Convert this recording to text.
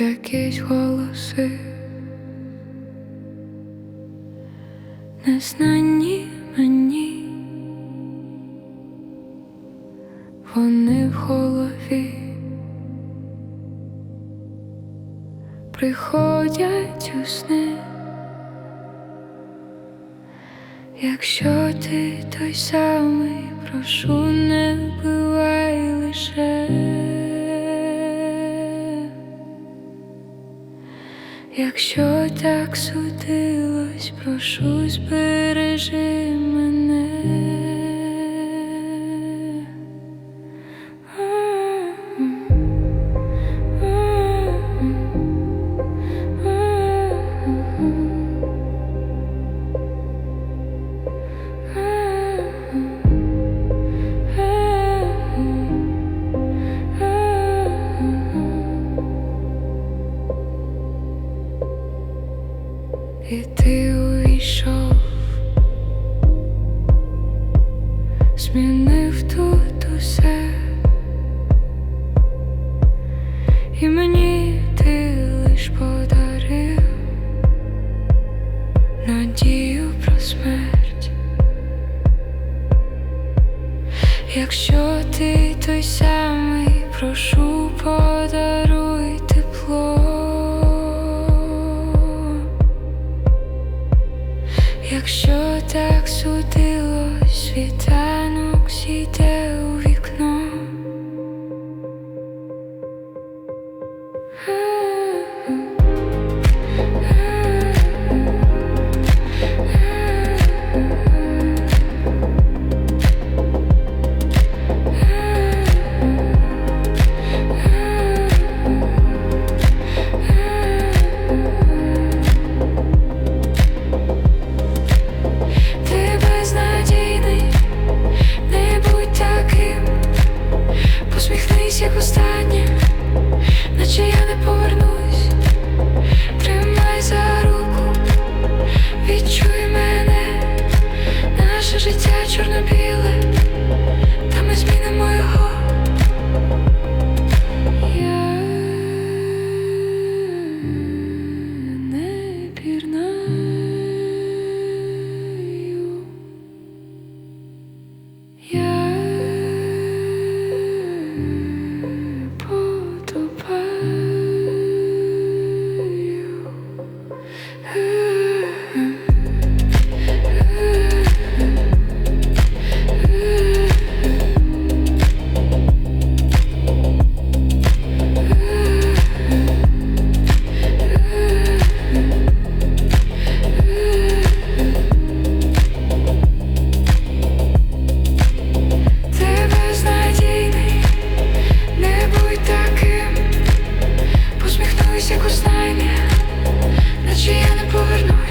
якісь голоси, незнані мені, вони в голові приходять у сни. Якщо ти той самий, прошу, не вбивай лише. Якщо так судилось, прошу, збережи мене. І мені ти лиш подарив надію про смерть. Якщо ти той самий, прошу, подаруй тепло. Якщо так судилось, світанок зійде наче я якось знайде, наче я не повернусь.